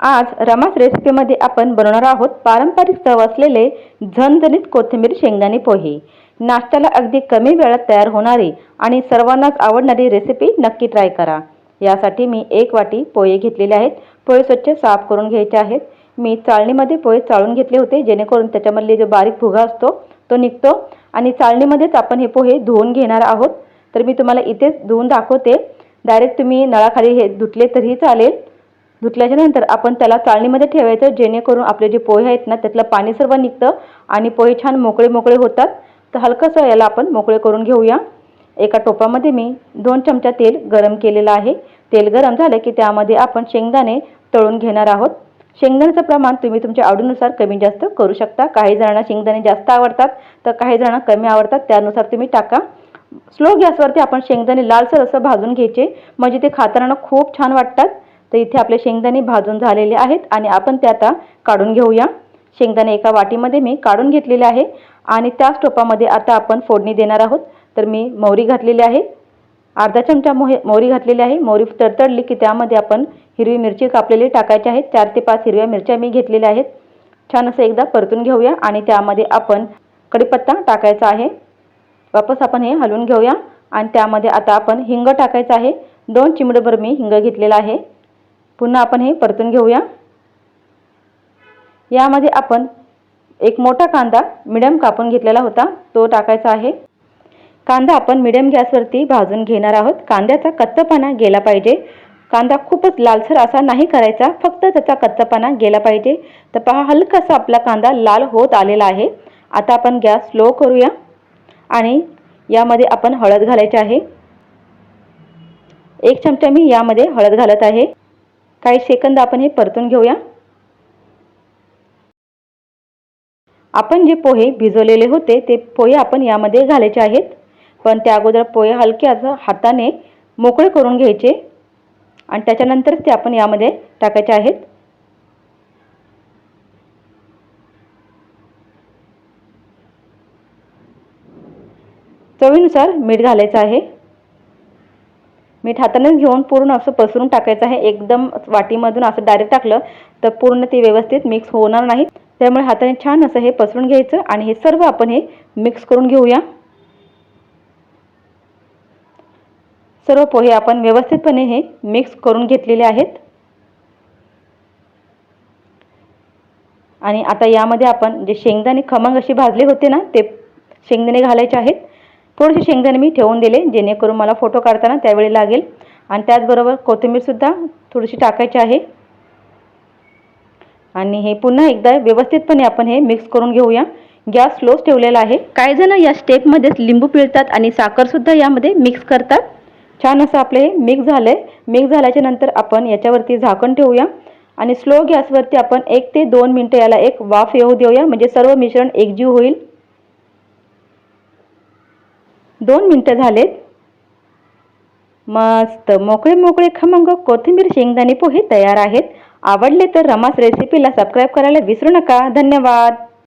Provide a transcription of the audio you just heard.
आज रमास रेसिपीमध्ये आपण बनवणार आहोत पारंपरिक चव असलेले झणझणीत कोथिंबीर शेंगदाणे पोहे. नाश्त्याला अगदी कमी वेळात तयार होणारी आणि सर्वांनाच आवडणारी रेसिपी नक्की ट्राय करा. यासाठी मी एक वाटी पोहे घेतलेले आहेत. पोहे स्वच्छ साफ करून घ्यायचे आहेत. मी चाळणीमध्ये पोहे चाळून घेतले होते जेणेकरून त्याच्यामधले जो बारीक भुगा असतो तो निघतो. आणि चाळणीमध्येच आपण हे पोहे धुवून घेणार आहोत. तर मी तुम्हाला इथेच धुवून दाखवते. डायरेक्ट तुम्ही नळाखाली हे धुतले तरीही चालेल. धुतल्याच्या नंतर आपण त्याला चाळणीमध्ये ठेवायचं जेणेकरून आपले जे पोहे आहेत ना त्यातलं पाणी सर्व निघतं आणि पोहे छान मोकळे मोकळे होतात. तर हलकंसं याला आपण मोकळे करून घेऊया. एका टोपामध्ये मी दोन चमचा तेल गरम केलेलं आहे. तेल गरम झालं की त्यामध्ये आपण शेंगदाणे तळून घेणार आहोत. शेंगदाण्याचं प्रमाण तुम्ही तुमच्या आवडीनुसार कमी जास्त करू शकता. काही जणांना शेंगदाणे जास्त आवडतात तर काही जणांना कमी आवडतात त्यानुसार तुम्ही टाका. स्लो गॅसवरती आपण शेंगदाणे लालसर असं भाजून घ्यायचे. म्हणजे ते खाताना खूप छान वाटतात. तर इथे आपले शेंगदाणे भाजून झालेले आहेत आणि आपण ते आता काढून घेऊया. शेंगदाणे एका वाटीमध्ये मी काढून घेतलेले आहे आणि त्याच टोपामध्ये आता आपण फोडणी देणार आहोत. तर मी मोहरी घातलेली आहे. अर्धा चमचा मोहे मोहरी घातलेली आहे. मोहरी तडतडली की त्यामध्ये आपण हिरवी मिरची कापलेली टाकायची आहेत चार ते पाच हिरव्या मिरच्या मी घेतलेल्या आहेत. छान असं एकदा परतून घेऊया आणि त्यामध्ये आपण कढीपत्ता टाकायचा आहे. वापस आपण हे हलवून घेऊया आणि त्यामध्ये आता आपण हिंग टाकायचं आहे. दोन चिमडभर मी हिंग घेतलेला आहे. पुन्हा आपण हे परतून घेऊया. यामध्ये आपण एक मोठा कांदा मिडियम कापून घेतलेला होता तो टाकायचा आहे. कांदा आपण मिडियम गॅसवरती भाजून घेणार आहोत. कांद्याचा कच्चापणा गेला पाहिजे. कांदा खूपच लालसर असा नाही करायचा फक्त त्याचा कच्चापणा गेला पाहिजे. तर पहा हलकासा आपला कांदा लाल होत आलेला आहे. आता आपण गॅस स्लो करूया आणि यामध्ये आपण हळद घालायची आहे. एक चमचा मी यामध्ये हळद घालत आहे. काही सेकंद आपण हे परतून घेऊया. आपण जे पोहे भिजवलेले होते ते पोहे आपण यामध्ये घालायचे आहेत. पण त्या अगोदर पोहे हलके असं हाताने मोकळे करून घ्यायचे. आणि त्याच्यानंतरच ते आपण यामध्ये टाकायचे आहेत. चवीनुसार मीठ घालायचं आहे. मीठ हातानेच घेऊन पूर्ण असं पसरून टाकायचं आहे. एकदम वाटीमधून असं डायरेक्ट टाकलं तर पूर्ण ते व्यवस्थित मिक्स होणार नाही. त्यामुळे हाताने छान असं हे पसरून घ्यायचं आणि हे सर्व आपण हे मिक्स करून घेऊया. सर्व पोहे आपण व्यवस्थितपणे हे मिक्स करून घेतलेले आहेत. आणि आता यामध्ये आपण जे शेंगदाणे खमंग असे भाजले होते ना ते शेंगदाणे घालायचे आहेत. थोडेसे शेंगदाणे मी ठेवून दिले जेणेकरून मला फोटो काढताना त्यावेळी लागेल. आणि त्याचबरोबर कोथिंबीरसुद्धा थोडीशी टाकायची आहे. आणि हे पुन्हा एकदा व्यवस्थितपणे आपण हे मिक्स करून घेऊया. गॅस स्लोच ठेवलेला आहे. काही जण या स्टेपमध्येच लिंबू पिळतात आणि साखरसुद्धा यामध्ये मिक्स करतात. छान असं आपलं हे मिक्स झालं आहे मिक्स झाल्याच्यानंतर आपण याच्यावरती झाकण ठेवूया. आणि स्लो गॅसवरती आपण एक ते दोन मिनटं याला एक वाफ येऊ देऊया. म्हणजे सर्व मिश्रण एकजीव होईल. दोन मिनटं झालेत. मस्त. मोकळे मोकळे खमंग कोथिंबीर शेंगदाणे पोहे तयार आहेत. आवडले तर रमास रेसिपीला सबस्क्राईब करायला विसरू नका. धन्यवाद.